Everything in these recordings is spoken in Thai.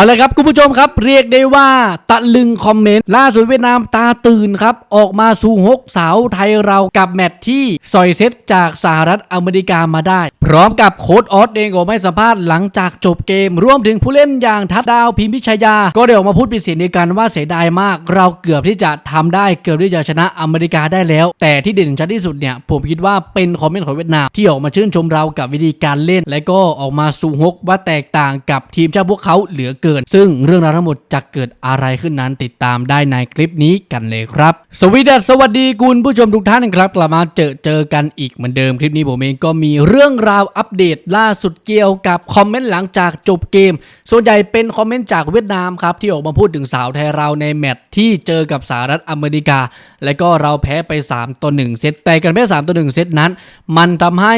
เอาละครับคุณผู้ชมครับเรียกได้ว่าตะลึงคอมเมนต์ ล่าสุดเวียดนามตาตื่นครับ ออกมาสู่ฮกสาวไทยเรากับแมตช์ที่ซอยเซตจากสหรัฐอเมริกามาได้ พร้อมกับโค้ดออสเองก็ไม่สัมภาษณ์หลังจากจบเกม รวมถึงผู้เล่นอย่างทัดดาวพิมพิชยา ก็ได้ออกมาพูดเป็นเสียงเดียวกันว่าเสียดายมาก เราเกือบที่จะทำได้เกือบที่จะชนะอเมริกาได้แล้ว แต่ที่เด่นชัดที่สุดเนี่ยผมคิดว่าเป็นคอมเมนต์ของเวียดนามที่ออกมาชื่นชมเรากับวิธีการเล่น และก็ออกมาสู่ฮกว่าแตกต่างกับทีมเจ้าพวกเขาเหลือเกินซึ่งเรื่องราวทั้งหมดจะเกิดอะไรขึ้นนั้นติดตามได้ในคลิปนี้กันเลยครับ สวีดัสสวัสดีคุณผู้ชมทุกท่านครับกลับมาเจอเจอกันอีกเหมือนเดิมคลิปนี้ผมเองก็มีเรื่องราวอัปเดตล่าสุดเกี่ยวกับคอมเมนต์หลังจากจบเกม ส่วนใหญ่เป็นคอมเมนต์จากเวียดนามครับที่ออกมาพูดถึงสาวไทยเราในแมตช์ที่เจอกับสหรัฐอเมริกา และก็เราแพ้ไป 3ต่อ1เซตแต่กันแพ้3ต่อ1เซตนั้น มันทำให้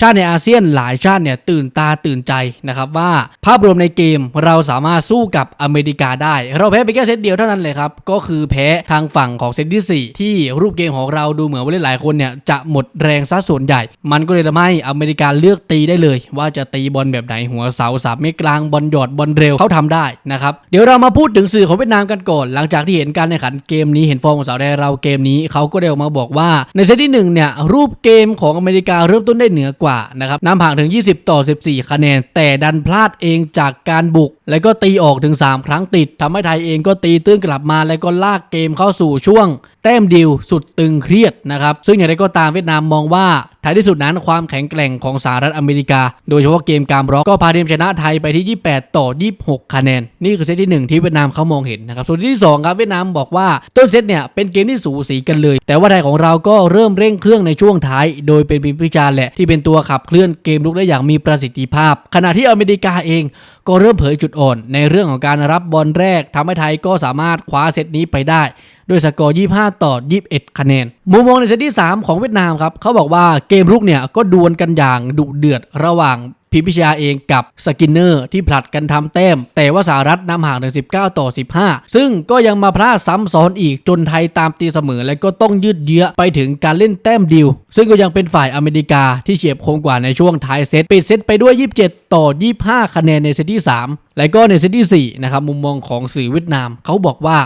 ชาติในอาเซียนหลายชาติเนี่ยตื่นตาตื่นใจนะครับว่าภาพรวมในเกมเราสามารถสู้กับอเมริกาได้ เราแพ้ไปแค่เซตเดียวเท่านั้นเลยครับ ก็คือแพ้ทางฝั่งของเซตที่ 4 ที่รูปเกมของเราดูเหมือนว่าหลายคนเนี่ยจะหมดแรงซะส่วนใหญ่ มันก็เลยทำให้อเมริกาเลือกตีได้เลย ว่าจะตีบอลแบบไหนหัวเสาสามเมตรกลางบอลหยอดบอลเร็วเขาทำได้นะครับเดี๋ยวเรามาพูดถึงสื่อของเวียดนามกันก่อน หลังจากที่เห็นการแข่งขันเกมนี้เห็นฟอร์มของสาวไทยเราเกมนี้เขาก็ได้ออกมาบอกว่าในเซตที่หนึ่งเนี่ยรูปเกมของอเมริกาเริ่มต้นได้เหนือกว่านะครับนำห่างถึง 20 ต่อ 14 คะแนน แต่ดันพลาดเองจากการบุกแล้วก็ตีออกถึง 3 ครั้งติดทำให้ไทยเองก็ตีตื้นกลับมาแล้วก็ลากเกมเข้าสู่ช่วง แต้มดิวสุดตึงเครียดนะครับ ซึ่งอย่างไรก็ตามเวียดนามมองว่า ท้ายที่สุดนั้นความแข็งแกร่งของสหรัฐอเมริกา โดยเฉพาะเกมการบล็อกก็พาทีมชนะไทยไปที่ 28 ต่อ 26 คะแนน นี่คือเซตที่ 1 ที่เวียดนามเขามองเห็นนะครับ ส่วนที่ 2 ครับเวียดนามบอกว่าต้นเซตเนี่ยเป็นเกมที่สูสีกันเลย แต่ว่าไทยของเราก็เริ่มเร่งเครื่องในช่วงท้าย โดยเป็นพิมพิชาแหละที่เป็นตัวขับเคลื่อนเกมลุกได้อย่างมีประสิทธิภาพ ขณะที่อเมริกาเองก็เริ่มเผยจุดอ่อน ในเรื่องของการรับบอลแรกทำให้ไทยก็สามารถคว้าเซตนี้ไปได้ ด้วยสกอร์ 25 ต่อ 21 คะแนน มุมมองในเซตที่ 3 ของเวียดนามครับเขาบอกว่าเกมรุกเนี่ยก็ดวลกันอย่างดุเดือดระหว่าง พิมพิชยาเองกับสกินเนอร์ที่ผลัดกันทำแต้ม แต่ว่าสหรัฐนำห่างถึง 19 ต่อ 15 ซึ่งก็ยังมาพลาดซ้ำซ้อนอีกจนไทยตามตีเสมอ และก็ต้องยืดเยื้อไปถึงการเล่นแต้มดิว ซึ่งก็ยังเป็นฝ่ายอเมริกาที่เฉียบคมกว่าในช่วงท้ายเซตปิดเซตไปด้วย 27 ต่อ 25 คะแนนในเซตที่ 3และก็ในเซตที่4นะครับมุมมองของสื่อเวียดนามเขาบอกว่า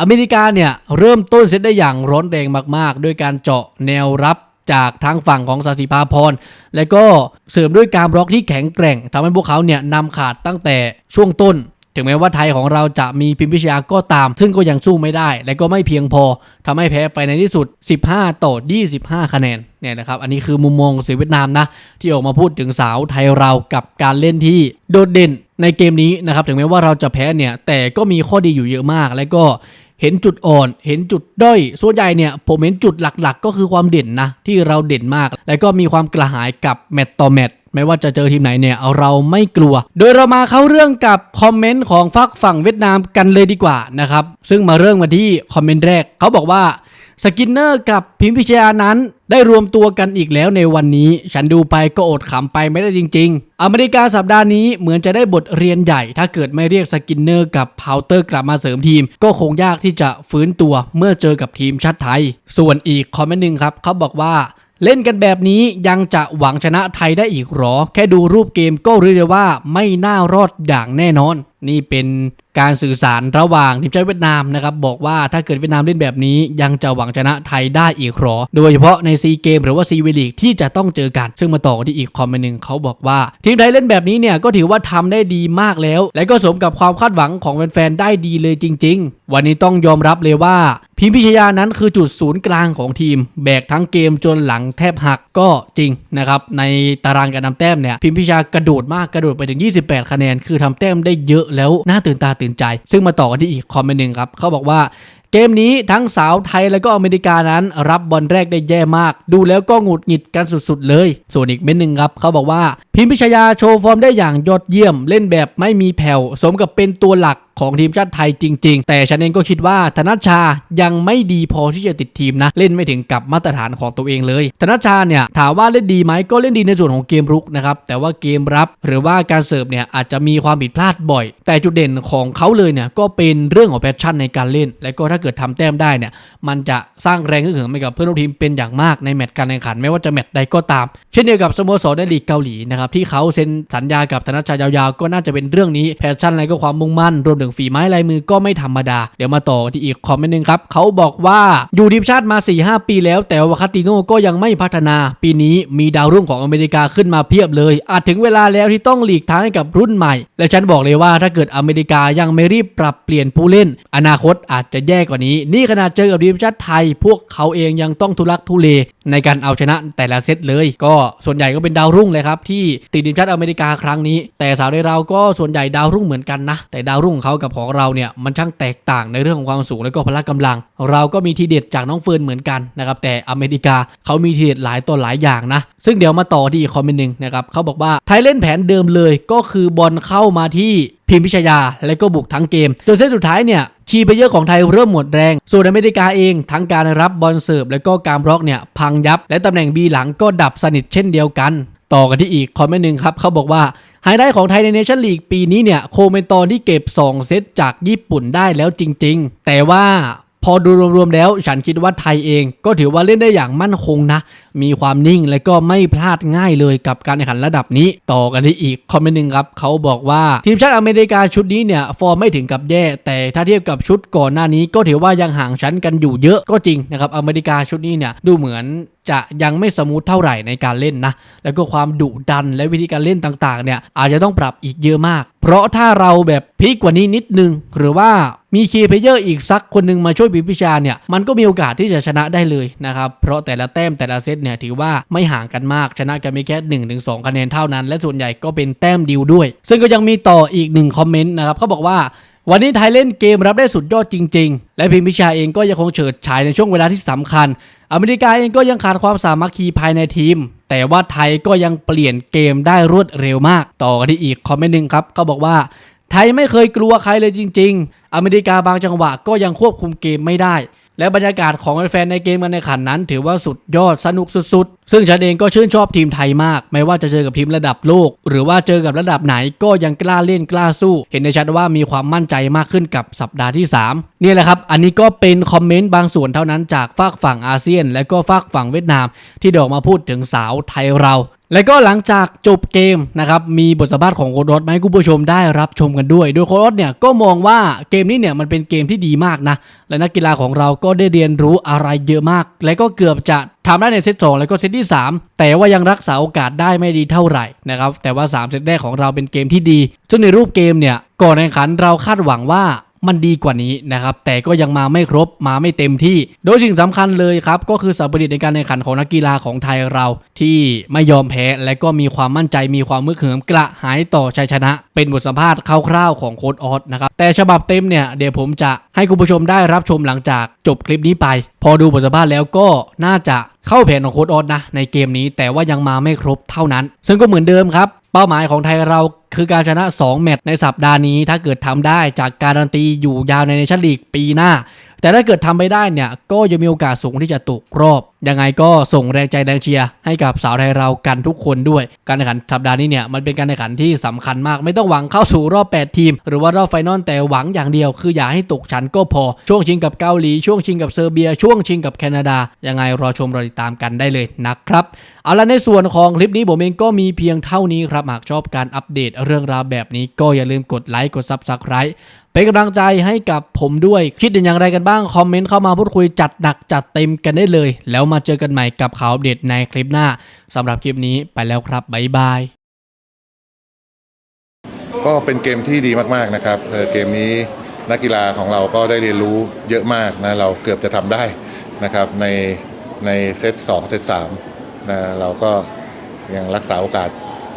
อเมริกาเนี่ยเริ่มต้นเซตได้อย่างร้อนแรงมากๆ ด้วยการเจาะแนวรับ จากทางฝั่งของสาสิภาพร และก็เสริมด้วยการบล็อกที่แข็งแกร่งทำให้พวกเขาเนี่ยนำขาดตั้งแต่ช่วงต้น ถึงแม้ว่าไทยของเราจะมีพิมพิชยาก็ตาม ซึ่งก็ยังสู้ไม่ได้ และก็ไม่เพียงพอทำให้แพ้ไปในที่สุด 15 ต่อ 25 คะแนนเนี่ยนะครับอันนี้คือมุมมองสื่อเวียดนามนะที่ออกมาพูดถึงสาวไทยเรากับการเล่นที่โดดเด่นในเกมนี้นะครับถึงแม้ว่าเราจะแพ้เนี่ยแต่ก็มีข้อดีอยู่เยอะมาก และก็ เห็นจุดอ่อน เห็นจุดด้อย ส่วนใหญ่เนี่ยผมเห็นจุดหลักๆ ก็คือความเด่นนะ ที่เราเด่นมาก แล้วก็มีความกระหายกับแมตต์ต่อแมตต์ไม่ว่าจะเจอทีมไหนเนี่ยเราไม่กลัว โดยเรามาเข้าเรื่องกับคอมเมนต์ของฝักฝั่งเวียดนามกันเลยดีกว่านะครับ ซึ่งมาเริ่มกันที่คอมเมนต์แรก เขาบอกว่าสกินเนอร์กับพิมพิชยานั้น ได้รวมตัวกันอีกแล้วในวันนี้ ฉันดูไปก็อดขำไปไม่ได้จริง ๆ อเมริกาสัปดาห์นี้เหมือนจะได้บทเรียนใหญ่ ถ้าเกิดไม่เรียกสกินเนอร์กับพาวเตอร์กลับมาเสริมทีม ก็คงยากที่จะฟื้นตัวเมื่อเจอกับทีมชาติไทย ส่วนอีกคอมเมนต์หนึ่งครับเขาบอกว่าเล่นกันแบบนี้ยังจะหวังชนะไทยได้อีกหรอ แค่ดูรูปเกมก็รู้เลยว่าไม่น่ารอดอย่างแน่นอน นี่เป็นการสื่อสารระหว่างทีมชาติเวียดนามนะครับบอกว่าถ้าเกิดเวียดนามเล่นแบบนี้ ยังจะหวังชนะไทยได้อีกหรอ โดยเฉพาะในซีเกมหรือว่าซีวีลีกที่จะต้องเจอกัน ซึ่งมาต่อที่อีกคอมเมนต์หนึ่งเขาบอกว่า ทีมไทยเล่นแบบนี้เนี่ยก็ถือว่าทำได้ดีมากแล้ว และก็สมกับความคาดหวังของแฟนๆได้ดีเลยจริง ๆ วันนี้ต้องยอมรับเลยว่า พิมพิชยานั้นคือจุดศูนย์กลางของทีม แบกทั้งเกมจนหลังแทบหักก็จริงนะครับในตารางการนำแต้มเนี่ยพิมพิชากระโดดมากกระโดดไปถึง 28 คะแนน คือทำแต้มได้เยอะแล้วน่าตื่นตาตื่นใจ ซึ่งมาต่อกันที่อีกคอมเมนต์หนึ่งครับเขาบอกว่าเกมนี้ทั้งสาวไทยและก็อเมริกานั้น รับบอลแรกได้แย่มาก ดูแล้วก็หงุดหงิดกันสุดๆเลย ส่วนอีกเม้นหนึ่งครับ เขาบอกว่า พิมพิชยาโชว์ฟอร์มได้อย่างยอดเยี่ยม เล่นแบบไม่มีแผ่ว สมกับเป็นตัวหลัก ของทีมชาติไทยจริง ๆ แต่ฉันเองก็คิดว่าธนชชายังไม่ดีพอที่จะติดทีมนะ เล่นไม่ถึงกับมาตรฐานของตัวเองเลย ธนชชาเนี่ยถามว่าเล่นดีไหมก็เล่นดีในส่วนของเกมรุกนะครับแต่ว่าเกมรับหรือว่าการเสิร์ฟเนี่ยอาจจะมีความผิดพลาดบ่อย แต่จุดเด่นของเขาเลยเนี่ยก็เป็นเรื่องของแพชชั่นในการเล่น และก็ถ้าเกิดทำแต้มได้เนี่ยมันจะสร้างแรงฮึกเหิมให้กับเพื่อนร่วมทีมเป็นอย่างมากในแมตช์การแข่งขันไม่ว่าจะแมตช์ใดก็ตาม เช่นเดียวกับสโมสรในลีกเกาหลีนะครับที่เขาเซ็นสัญญากับธนชชายาวๆ ก็น่าจะเป็นเรื่องนี้แพชชั่นและก็ความมุ่งมั่นรวมถึงฝีไม้ลายมือก็ไม่ธรรมดา เดี๋ยวมาต่อที่อีกคอมเมนต์หนึงครับเขาบอกว่าอยู่ทีมชาติมา 4-5 ปีแล้วแต่ว่าคาติโน่ก็ยังไม่พัฒนา ปีนี้มีดาวรุ่งของอเมริกาขึ้นมาเพียบเลย อาจถึงเวลาแล้วที่ต้องหลีกทางให้กับรุ่นใหม่ และฉันบอกเลยว่าถ้าเกิดอเมริกายังไม่รีบปรับเปลี่ยนผู้เล่น อนาคตอาจจะแย่กว่านี้ นี่ขนาดเจอกับทีมชาติไทย พวกเขาเองยังต้องทุลักทุเลในการเอาชนะแต่ละเซตเลย ก็ส่วนใหญ่ก็เป็นดาวรุ่งเลยครับที่ติดทีมชาติอเมริกาครั้งนี้ แต่สาวในเราก็ส่วนใหญ่ดาวรุ่งเหมือนกันนะ แต่ดาวรุ่งของเขากับของเราเนี่ยมันช่างแตกต่างในเรื่องของความสูงและก็พละกำลัง เราก็มีทีเด็ดจากน้องเฟิร์นเหมือนกันนะครับแต่อเมริกาเขามีทีเด็ดหลายตัวหลายอย่างนะ ซึ่งเดี๋ยวมาต่อที่อีกคอมเมนต์หนึ่งนะครับเขาบอกว่าไทยเล่นแผนเดิมเลยก็คือบอลเข้ามาที่พิมพิชยา และก็บุกทั้งเกม จนเส้นสุดท้ายเนี่ยคีย์เพลเยอร์ของไทยเริ่มหมดแรง ส่วนอเมริกาเองทั้งการรับบอลเสิร์ฟและก็การบล็อกเนี่ยพังยับ และตำแหน่งบีหลังก็ดับสนิทเช่นเดียวกัน ต่อกันที่อีกคอมเมนต์หนึ่งครับเขาบอกว่า ไฮไลท์ของไทยในเนชั่นลีกปีนี้เนี่ยโคเมนตอนที่เก็บ 2 เซตจากญี่ปุ่นได้แล้วจริง ๆ แต่ว่าพอดูรวมๆแล้วฉันคิดว่าไทยเองก็ถือว่าเล่นได้อย่างมั่นคงนะ มีความนิ่งและก็ไม่พลาดง่ายเลยกับการแข่งขันระดับนี้ ต่อกันที่อีกคอมเมนต์หนึ่งครับเขาบอกว่า ทีมชาติอเมริกาชุดนี้เนี่ย ฟอร์มไม่ถึงกับแย่ แต่ถ้าเทียบกับชุดก่อนหน้านี้ก็ถือว่ายังห่างชั้นกันอยู่เยอะก็จริงนะครับอเมริกาชุดนี้เนี่ยดูเหมือน จะยังไม่สมูทเท่าไหร่ในการเล่นนะ แล้วก็ความดุดันและวิธีการเล่นต่างๆ เนี่ยอาจจะต้องปรับอีกเยอะมาก เพราะถ้าเราแบบพีกกว่านี้นิดนึง หรือว่ามีคีย์เพเยอร์อีกสักคนหนึ่งมาช่วยปิพิชาเนี่ยมันก็มีโอกาสที่จะชนะได้เลยนะครับ เพราะแต่ละแต้มแต่ละเซตเนี่ยถือว่าไม่ห่างกันมากชนะกันไม่แค่1นถึงสคะแนนเท่านั้น และส่วนใหญ่ก็เป็นแต้มเดียวด้วย ซึ่งก็ยังมีต่ออีกหนึ่งคอมเมนต์นะครับเขาบอกว่าวันนี้ไทยเล่นเกมรับได้สุดยอดจริง ๆ และพิมพิชาเองก็ยังคงเฉิดฉายในช่วงเวลาที่สำคัญ อเมริกาเองก็ยังขาดความสามัคคีภายในทีม แต่ว่าไทยก็ยังเปลี่ยนเกมได้รวดเร็วมาก ต่อกันที่อีกคอมเมนต์หนึ่งครับก็บอกว่า ไทยไม่เคยกลัวใครเลยจริง ๆ อเมริกาบางจังหวะก็ยังควบคุมเกมไม่ได้ และบรรยากาศของแฟนในเกมกันในขันนั้น ถือว่าสุดยอดสนุกสุดๆ ซึ่งฉันเองก็ชื่นชอบทีมไทยมาก ไม่ว่าจะเจอกับทีมระดับโลก หรือว่าเจอกับระดับไหนก็ยังกล้าเล่นกล้าสู้ เห็นได้ชัดว่ามีความมั่นใจมากขึ้นกับสัปดาห์ที่ 3 นี่แหละครับ อันนี้ก็เป็นคอมเมนต์บางส่วนเท่านั้นจากฝากฝั่งอาเซียน และก็ฝากฝั่งเวียดนาม ที่ดออกมาพูดถึงสาวไทยเรา และก็หลังจากจบเกมนะครับมีบทสัมภาษณ์ของโค้ดรอสมาให้คุณผู้ชมได้รับชมกันด้วย โดยโค้ดรอสเนี่ยก็มองว่าเกมนี้เนี่ยมันเป็นเกมที่ดีมากนะ และนักกีฬาของเราก็ได้เรียนรู้อะไรเยอะมาก และก็เกือบจะทำได้ในเซตสองแล้วก็เซตที่ 3 แต่ว่ายังรักษาโอกาสได้ไม่ดีเท่าไหร่นะครับแต่ว่า 3 เซตแรกของเราเป็นเกมที่ดี จนในรูปเกมเนี่ยก่อนแข่งขันเราคาดหวังว่า มันดีกว่านี้นะครับ แต่ก็ยังมาไม่ครบมาไม่เต็มที่ โดยสิ่งสำคัญเลยครับ ก็คือสัมปริตในการแข่งขันของนักกีฬาของไทยเรา ที่ไม่ยอมแพ้และก็มีความมั่นใจมีความมึกเหิมกระหายต่อชัยชนะ เป็นบทสัมภาษณ์คร่าวๆของโค้ดออสนะครับแต่ฉบับเต็มเนี่ยเดี๋ยวผมจะให้คุณผู้ชมได้รับชมหลังจาก จบคลิปนี้ไป พอดูบทสัมภาษณ์แล้วก็น่าจะเข้าแผนของโค้ดออสนะในเกมนี้แต่ว่ายังมาไม่ครบเท่านั้น ซึ่งก็เหมือนเดิมครับ เป้าหมายของไทยเราคือการชนะ 2 แมตช์ในสัปดาห์นี้ ถ้าเกิดทำได้จากการันตีอยู่ยาวในเนชั่นลีกปีหน้า แต่ถ้าเกิดทำไปได้เนี่ยก็ยังมีโอกาสสูงที่จะตกรอบยังไงก็ส่งแรงใจแรงเชียร์ให้กับสาวไทยเรากันทุกคนด้วย การแข่งขันสัปดาห์นี้เนี่ยมันเป็นการแข่งขันที่สำคัญมาก ไม่ต้องหวังเข้าสู่รอบ 8 ทีม หรือว่ารอบไฟนอลแต่หวังอย่างเดียว คืออย่าให้ตกชั้นก็พอ ช่วงชิงกับเกาหลี ช่วงชิงกับเซอร์เบีย ช่วงชิงกับแคนาดา ยังไงรอชมรอติดตามกันได้เลยนะครับ เอาละในส่วนของคลิปนี้ผมเองก็มีเพียงเท่านี้ครับ หากชอบการอัปเดตเรื่องราวแบบนี้ก็อย่าลืมกดไลค์ กด Subscribe เป็นกำลังใจให้กับผมด้วย คิดเห็นอย่างไรกันบ้าง คอมเมนต์เข้ามาพูดคุยจัดหนักจัดเต็มกันได้เลย แล้วมาเจอกันใหม่กับข่าวอัปเดตในคลิปหน้าสำหรับคลิปนี้ไปแล้วครับบ๊ายบาย ก็เป็นเกมที่ดีมากๆนะครับเออเกมนี้นักกีฬาของเราก็ได้เรียนรู้เยอะมากนะเราเกือบจะทำได้นะครับในในเซต2เซต3นะเราก็ยังรักษาโอกาส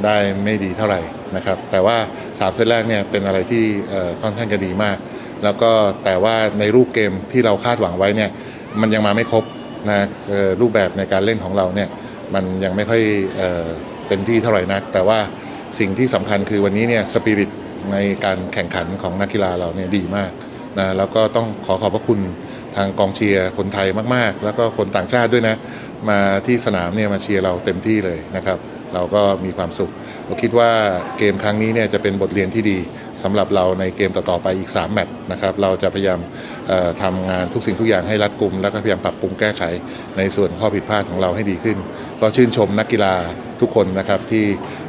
ได้ไม่ดีเท่าไหร่นะครับแต่ว่า 3 เซตแรกเนี่ยเป็นอะไรที่เอ่อค่อนข้างจะดีมาก แล้วก็แต่ว่าในรูปเกมที่เราคาดหวังไว้เนี่ยมันยังมาไม่ครบ นะรูปแบบในการเล่นของเราเนี่ยมันยังไม่ค่อยเออเต็มที่เท่าไหร่นัก แต่ว่าสิ่งที่สำคัญคือวันนี้เนี่ยสปิริตในการแข่งขันของนักกีฬาเราเนี่ยดีมากนะแล้วก็ต้องขอขอบพระคุณทางกองเชียร์คนไทยมากๆ แล้วก็คนต่างชาติด้วยนะ มาที่สนามเนี่ยมาเชียร์เราเต็มที่เลยนะครับ เราก็มีความสุขเราคิดว่าเกมครั้งนี้เนี่ยจะเป็นบทเรียนที่ดี สำหรับเราในเกมต่อๆไปอีก 3 แมตช์นะครับเราจะพยายามทำงานทุกสิ่งทุกอย่างให้รัดกุม แล้วก็พยายามปรับปรุงแก้ไขในส่วนข้อผิดพลาดของเราให้ดีขึ้น ก็ชื่นชมนักกีฬาทุกคนนะครับที่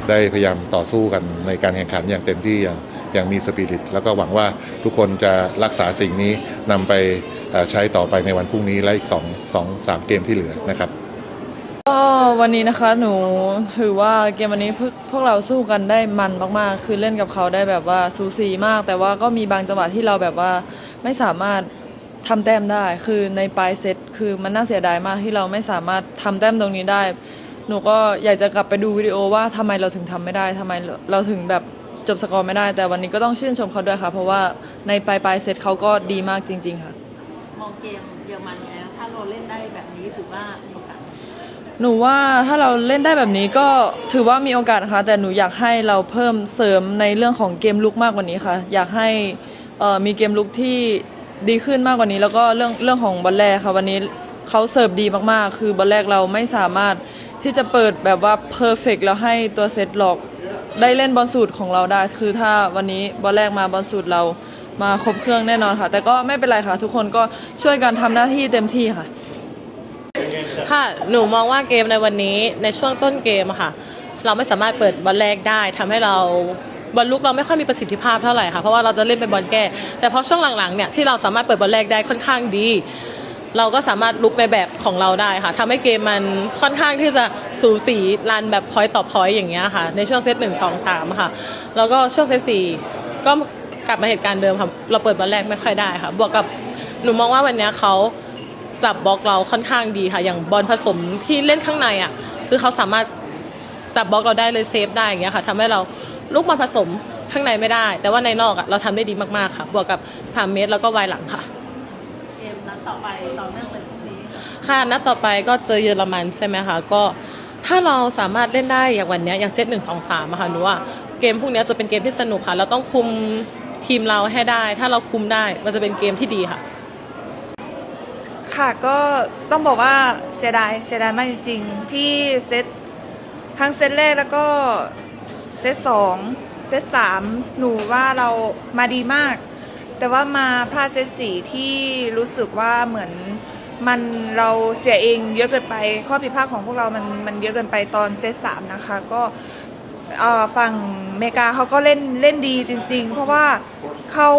ได้พยายามต่อสู้กันในการแข่งขันอย่างเต็มที่อย่างอย่างมีสปิริตแล้วก็หวังว่าทุกคนจะรักษาสิ่งนี้นำไปใช้ต่อไปในวันพรุ่งนี้และอีก 2 2 3 เกมที่เหลือนะครับ วันนี้นะคะหนูถือว่าเกมวันนี้พวกพวกเราสู้กันได้มันมากๆ คือเล่นกับเขาได้แบบว่าสูสีมาก แต่ว่าก็มีบางจังหวะที่เราแบบว่าไม่สามารถทำแต้มได้ คือในปลายเซตคือมันน่าเสียดายมากที่เราไม่สามารถทำแต้มตรงนี้ได้ หนูก็อยากจะกลับไปดูวิดีโอว่าทำไมเราถึงทำไม่ได้ทำไมเราถึงแบบจบสกอร์ไม่ได้ แต่วันนี้ก็ต้องชื่นชมเขาด้วยค่ะ เพราะว่าในปลายปลายเซตเขาก็ดีมากจริง ๆ ค่ะ มองเกมเยอรมันแล้วถ้าเราเล่นได้แบบนี้ถือว่า หนูว่าถ้าเราเล่นได้แบบนี้ก็ถือว่ามีโอกาสนะคะ แต่หนูอยากให้เราเพิ่มเสริมในเรื่องของเกมลุกมากกว่านี้ค่ะ อยากให้มีเกมลุกที่ดีขึ้นมากกว่านี้ แล้วก็เรื่องเรื่องของบอลแรกค่ะวันนี้เขาเสิร์ฟดีมากๆ คือบอลแรกเราไม่สามารถที่จะเปิดแบบว่าเพอร์เฟกแล้วให้ตัวเซตหลอกได้เล่นบอลสูตรของเราได้ คือถ้าวันนี้บอลแรกมาบอลสูตรเรามาครบเครื่องแน่นอนค่ะ แต่ก็ไม่เป็นไรค่ะ ทุกคนก็ช่วยกันทำหน้าที่เต็มที่ค่ะ ค่ะหนูมองว่าเกมในวันนี้ในช่วงต้นเกมอะค่ะ เราไม่สามารถเปิดบอลแรกได้ทำให้เราบอลลุกเราไม่ค่อยมีประสิทธิภาพเท่าไหร่ค่ะเพราะว่าเราจะเล่นเป็นบอลแก้แต่พอช่วงหลังๆเนี่ยที่เราสามารถเปิดบอลแรกได้ค่อนข้างดี เราก็สามารถลุกในแบบของเราได้ค่ะทำให้เกมมันค่อนข้างที่จะสูสีรันแบบพอยต์ต่อพอยต์อย่างเงี้ยค่ะ ในช่วงเซตหนึ่งสองสามค่ะ แล้วก็ช่วงเซตสี่ก็กลับมาเหตุการณ์เดิมค่ะเราเปิดบอลแรกไม่ค่อยได้ค่ะ บวกกับหนูมองว่าวันเนี้ยเขา สับบล็อกเราค่อนข้างดีค่ะ อย่างบอลผสมที่เล่นข้างในอะ คือเขาสามารถจับบล็อกเราได้เลยเซฟได้อย่างเงี้ยค่ะทำให้เราลูกบอลผสมข้างในไม่ได้ แต่ว่าในนอกอะเราทำได้ดีมากๆค่ะ บวกกับ 3 เมตรแล้วก็วายหลังค่ะ เกมนัดต่อไปต่อเนื่องเลยพรุ่งนี้ ค่ะนัดต่อไปก็เจอเยอรมันใช่ไหมคะก็ถ้าเราสามารถเล่นได้อย่างวันเนี้ยอย่างเซตหนึ่งสองสามอะค่ะหนูว่าเกมพวกเนี้ยจะเป็นเกมที่สนุกค่ะ เราต้องคุมทีมเราให้ได้ ถ้าเราคุมได้มันจะเป็นเกมที่ดีค่ะ ค่ะก็ต้องบอกว่าเสียดายเสียดายมากจริงๆ ที่เซตทั้งเซตแรกแล้วก็เซตสองเซตสามหนูว่าเรามาดีมาก แต่ว่ามาพลาดเซตสี่ที่รู้สึกว่าเหมือนมันเราเสียเองเยอะเกินไป ข้อผิดพลาดของพวกเรามันมันเยอะเกินไปตอนเซตสามนะคะก็ฝั่งอเมริกาเขาก็เล่นเล่นดีจริง ๆ เพราะว่าเขา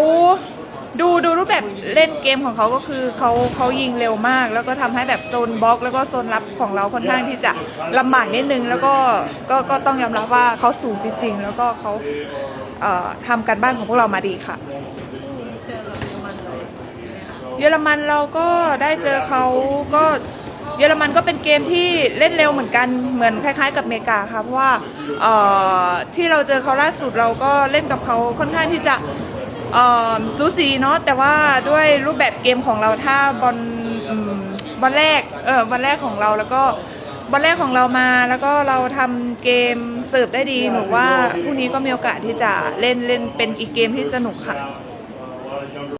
ดูดูรูปแบบเล่นเกมของเขาก็คือเขาเขายิงเร็วมาก แล้วก็ทำให้แบบโซนบล็อก แล้วก็โซนรับของเราค่อนข้างที่จะลำบากนิดนึง แล้วก็ก็ก็ต้องยอมรับว่าเขาสูงจริง ๆ แล้วก็เขาเอ่อทำการบ้านของพวกเรามาดีค่ะ เยอรมันเราก็ได้เจอเขาก็เยอรมันก็เป็นเกมที่เล่นเร็วเหมือนกันเหมือนคล้าย ๆ กับอเมริกาค่ะเพราะว่าเอ่อที่เราเจอเขาล่าสุดเราก็เล่นกับเขาค่อนข้างที่จะ เอ่อสูสีเนาะแต่ว่าด้วยรูปแบบเกมของเราถ้าบอลอืมบอลแรกเออบอลแรกของเราแล้วก็บอลแรกของเรามาแล้วก็เราทำเกมเสิร์ฟได้ดีหนูว่าพรุ่งนี้ก็มีโอกาสที่จะเล่นเล่นเป็นอีกเกมที่สนุกค่ะ